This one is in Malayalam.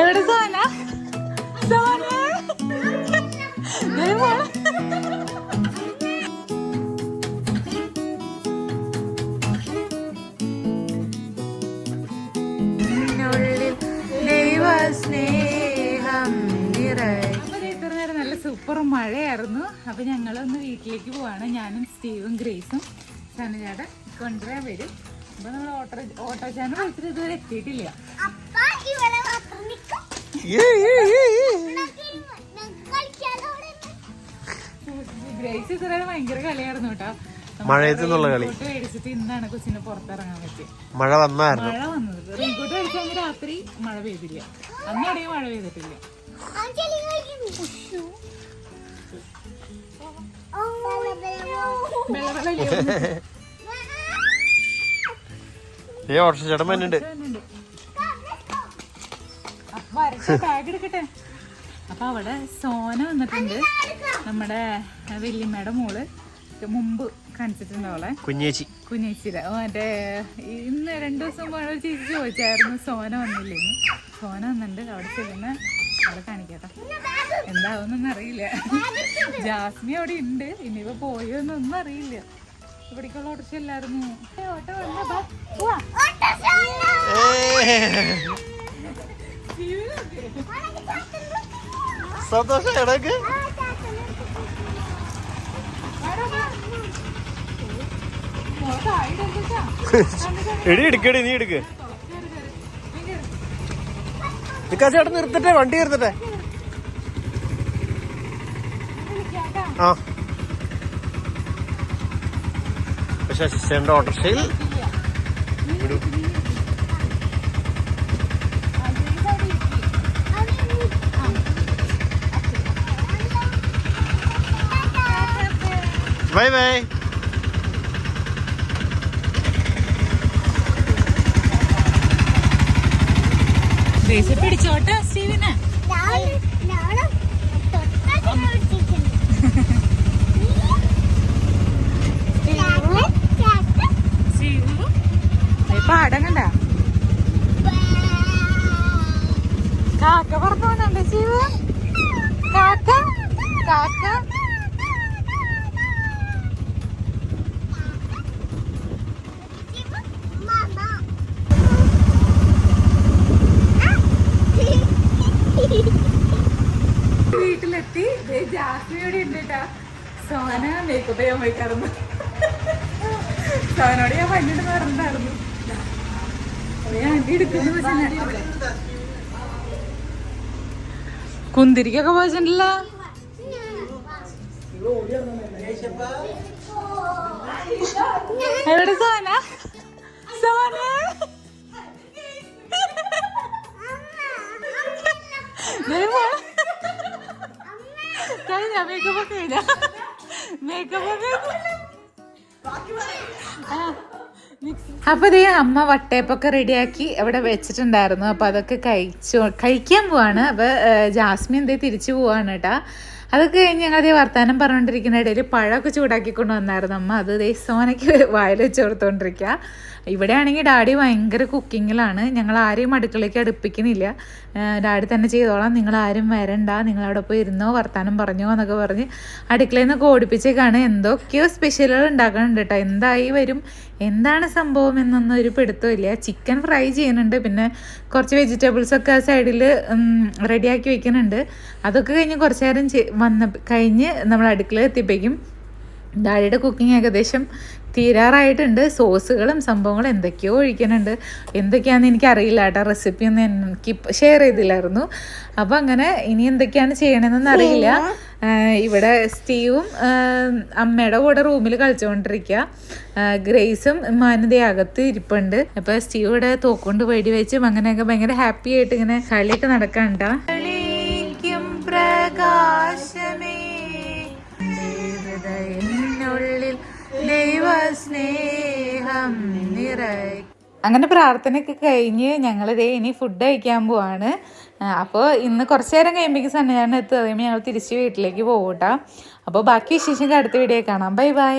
എവിടെ സോന? സോന? നല്ല സൂപ്പർ മഴയായിരുന്നു. അപ്പൊ ഞങ്ങളൊന്ന് വീട്ടിലേക്ക് പോവാണ്. ഞാനും സ്റ്റീവും ഗ്രേസും സനുജാടെ കൊണ്ടുവരാൻ വരും. അപ്പൊ നമ്മൾ ഓട്ടോ ഓട്ടോ ചാനൽ ഇതുവരെ എത്തിയിട്ടില്ല. ഗ്രേസ് ഇതുവരെ ഭയങ്കര കളിയായിരുന്നു കേട്ടോ. മഴയത്ത് നിന്നുള്ള കളി. റെയിൻകോട്ട് മേടിച്ചിട്ട് ഇന്നാണ് കൊച്ചിനെ പുറത്തിറങ്ങാൻ പറ്റിയത് മഴ വന്നായിരുന്നു. മഴ വന്നത്. റെയിൻകോട്ട് മേടിച്ചാൽ രാത്രി മഴ പെയ്തില്ല. മഴ പെയ്തിട്ടില്ല. ഏ ഓട്ടോ ചേട്ടൻ മനുണ്ട് അപ്പൊ വരട്ടെ ബാഗ് എടുക്കട്ടെ അപ്പൊ അവിടെ സോന വന്നിട്ടുണ്ട്. നമ്മുടെ വല്യമ്മയുടെ മോൾ. മുമ്പ് കാണിച്ചിട്ടുണ്ട് അവളെ. കുഞ്ഞേച്ചി. കുഞ്ഞേച്ചിര മറ്റേ ഇന്ന് രണ്ടു ദിവസം ഒരു ചേച്ചി ചോദിച്ചായിരുന്നു സോന വന്നില്ലേന്ന് സോന വന്നിട്ടുണ്ട്. അവിടെ ചെല്ലുന്ന അവിടെ കാണിക്കട്ടെ. എന്താവുന്നൊന്നും അറിയില്ല. ജാസ്മി അവിടെ ഉണ്ട്. ഇനിയിപ്പോ പോയോന്നൊന്നും അറിയില്ല. ഇവിടേക്കുള്ള ഓട്ടോ ചെല്ലായിരുന്നു ഓട്ടോ വന്നപ്പോ. സന്തോഷം ഇടയ്ക്ക്. എടി എടുക്കടി നീ എടുക്ക്. നിക്കാ ചേട്ടൻ നിർത്തട്ടെ വണ്ടി നിർത്തട്ടെ. ആ. പക്ഷെ ശിഷ്യന്റെ ഓട്ടോറിക്ഷയിൽ വിടൂ. ബൈ ബൈ പിടിച്ചോട്ടെ സ്റ്റീവിനെ. പാടം കണ്ട കാക്ക കാക്ക കാക്ക. സോന മേക്കപ്പ് ചെയ്യാൻ പോയി സോനോട് ഞാൻ പണ്ടിട്ട് ഞാൻ- കുന്തിരിക്കൊക്കെ പോയിട്ടുണ്ടല്ലോ എവിടെ സോന? സോന? കഴിഞ്ഞ മേക്കപ്പ് ഒക്കെ കഴിഞ്ഞ മേക്കപ്പ് ഒക്കെ അപ്പൊ ദേ അമ്മ വട്ടയപ്പൊക്കെ റെഡിയാക്കി അവിടെ വെച്ചിട്ടുണ്ടായിരുന്നു. അപ്പൊ അതൊക്കെ കഴിച്ചു കഴിക്കാൻ പോവാണ്. അപ്പൊ ജാസ്മിൻ എന്തേ തിരിച്ചു പോവാണ് കേട്ടാ. അതൊക്കെ കഴിഞ്ഞ് ഞങ്ങൾ അതേ വർത്താനം പറഞ്ഞുകൊണ്ടിരിക്കുന്ന ഇടയിൽ പഴമൊക്കെ ചൂടാക്കിക്കൊണ്ട് വന്നായിരുന്നു. അമ്മ അത് ദേ സോനയ്ക്ക് വായിൽ വെച്ച് കൊടുത്തോണ്ടിരിക്കുക ഇവിടെ ആണെങ്കിൽ ഡാഡി ഭയങ്കര കുക്കിങ്ങിലാണ്. ഞങ്ങൾ ആരെയും അടുക്കളയ്ക്ക് അടുപ്പിക്കുന്നില്ല. ഡാഡി തന്നെ ചെയ്തോളാം. നിങ്ങൾ ആരും വരണ്ട. നിങ്ങൾ അവിടെ പോയി ഇരുന്നോ വർത്താനം പറഞ്ഞോ എന്നൊക്കെ പറഞ്ഞ് അടുക്കളയിൽ നിന്നൊക്കെ ഓടിപ്പിച്ചേക്കാണ്. എന്തൊക്കെയോ സ്പെഷ്യലുകൾ ഉണ്ടാക്കുന്നുണ്ട് കേട്ടോ. എന്തായി വരും? എന്താണ് സംഭവം എന്നൊന്നും ഒരു പിടുത്തമില്ല ചിക്കൻ ഫ്രൈ ചെയ്യുന്നുണ്ട്. പിന്നെ കുറച്ച് വെജിറ്റബിൾസൊക്കെ ആ സൈഡിൽ റെഡിയാക്കി വെക്കുന്നുണ്ട്. അതൊക്കെ കഴിഞ്ഞ് കുറച്ച് നേരം വന്ന കഴിഞ്ഞ് നമ്മൾ അടുക്കളയിൽ എത്തിയപ്പോഴേക്കും ഡാഡിയുടെ കുക്കിംഗ് ഏകദേശം തീരാറായിട്ടുണ്ട്. സോസുകളും സംഭവങ്ങളും എന്തൊക്കെയോ ഒഴിക്കാനുണ്ട് എന്തൊക്കെയാണെന്ന് എനിക്കറിയില്ല കേട്ടോ. റെസിപ്പി ഒന്നും എനിക്ക് ഷെയർ ചെയ്തില്ലായിരുന്നു. അപ്പോൾ അങ്ങനെ ഇനി എന്തൊക്കെയാണ് ചെയ്യണമെന്നൊന്നും അറിയില്ല. ഇവിടെ സ്റ്റീവും അമ്മയുടെ കൂടെ റൂമിൽ കളിച്ചുകൊണ്ടിരിക്കുക ഗ്രേസും മാനതി അകത്ത് ഇരിപ്പുണ്ട്. അപ്പോൾ സ്റ്റീവ് ഇവിടെ തോക്കൊണ്ട് വെടി വെച്ചും അങ്ങനെയൊക്കെ ഭയങ്കര ഹാപ്പി ആയിട്ട് ഇങ്ങനെ കളിയൊക്കെ നടക്കണ്ട. പ്രകാശമേ ദൈവസ്നേഹം നിറയ. അങ്ങനെ പ്രാർത്ഥനയൊക്കെ കഴിഞ്ഞ് ഇതേ ഇനി ഫുഡ് കഴിക്കാൻ പോവാണ്. അപ്പോൾ ഇന്ന് കുറച്ച് നേരം കഴിയുമ്പോഴേക്കും സന്നിധാനം എത്തുക കഴിയുമ്പോൾ ഞങ്ങൾ തിരിച്ച് വീട്ടിലേക്ക് പോകൂട്ടാ അപ്പോൾ ബാക്കി വിശേഷം അടുത്ത വീഡിയോ കാണാം. Bye bye.